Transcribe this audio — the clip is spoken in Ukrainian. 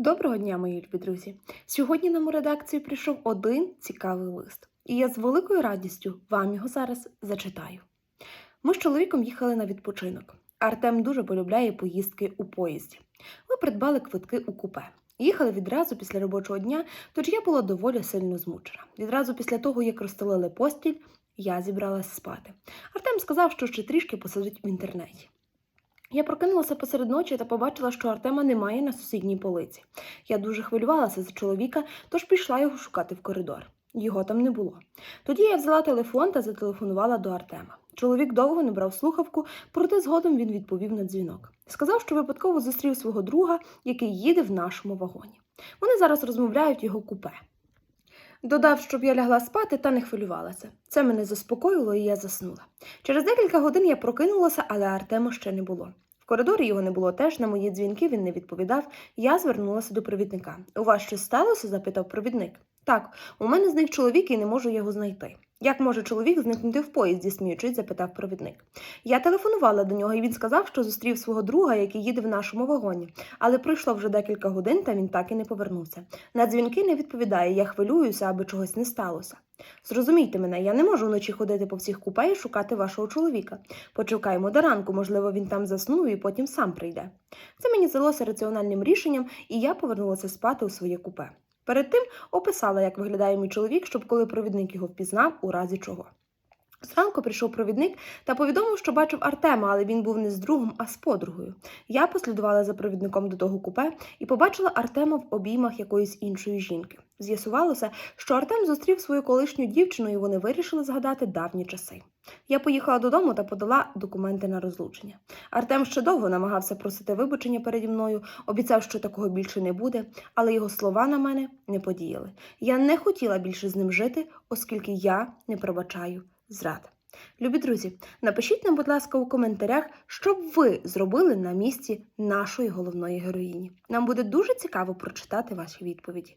Доброго дня, мої любі друзі! Сьогодні нам у редакцію прийшов один цікавий лист, і я з великою радістю вам його зараз зачитаю. Ми з чоловіком їхали на відпочинок. Артем дуже полюбляє поїздки у поїзді. Ми придбали квитки у купе. Їхали відразу після робочого дня, тож я була доволі сильно змучена. Відразу після того, як розстелили постіль, я зібралася спати. Артем сказав, що ще трішки посидить в інтернеті. Я прокинулася посеред ночі та побачила, що Артема немає на сусідній полиці. Я дуже хвилювалася за чоловіка, тож пішла його шукати в коридор. Його там не було. Тоді я взяла телефон та зателефонувала до Артема. Чоловік довго не брав слухавку, проте згодом він відповів на дзвінок. Сказав, що випадково зустрів свого друга, який їде в нашому вагоні. Вони зараз розмовляють його купе. Додав, щоб я лягла спати та не хвилювалася. Це мене заспокоїло, і я заснула. Через декілька годин я прокинулася, але Артема ще не було. В коридорі його не було теж, на мої дзвінки він не відповідав. Я звернулася до провідника. У вас щось сталося? запитав провідник. Так, у мене зник чоловік і не можу його знайти. Як може чоловік зникнути в поїзді, сміючись, запитав провідник. Я телефонувала до нього, і він сказав, що зустрів свого друга, який їде в нашому вагоні. Але пройшло вже декілька годин, та він так і не повернувся. На дзвінки не відповідає, я хвилююся, аби чогось не сталося. Зрозумійте мене, я не можу вночі ходити по всіх купе і шукати вашого чоловіка. Почекаємо до ранку, можливо, він там заснув і потім сам прийде. Це мені здалося раціональним рішенням, і я повернулася спати у своє купе. Перед тим описала, як виглядає мій чоловік, щоб коли провідник його впізнав, у разі чого. Зранку прийшов провідник та повідомив, що бачив Артема, але він був не з другом, а з подругою. Я послідувала за провідником до того купе і побачила Артема в обіймах якоїсь іншої жінки. З'ясувалося, що Артем зустрів свою колишню дівчину, і вони вирішили згадати давні часи. Я поїхала додому та подала документи на розлучення. Артем ще довго намагався просити вибачення переді мною, обіцяв, що такого більше не буде, але його слова на мене не подіяли. Я не хотіла більше з ним жити, оскільки я не пробачаю зрад. Любі друзі, напишіть нам, будь ласка, у коментарях, що б ви зробили на місці нашої головної героїні. Нам буде дуже цікаво прочитати ваші відповіді.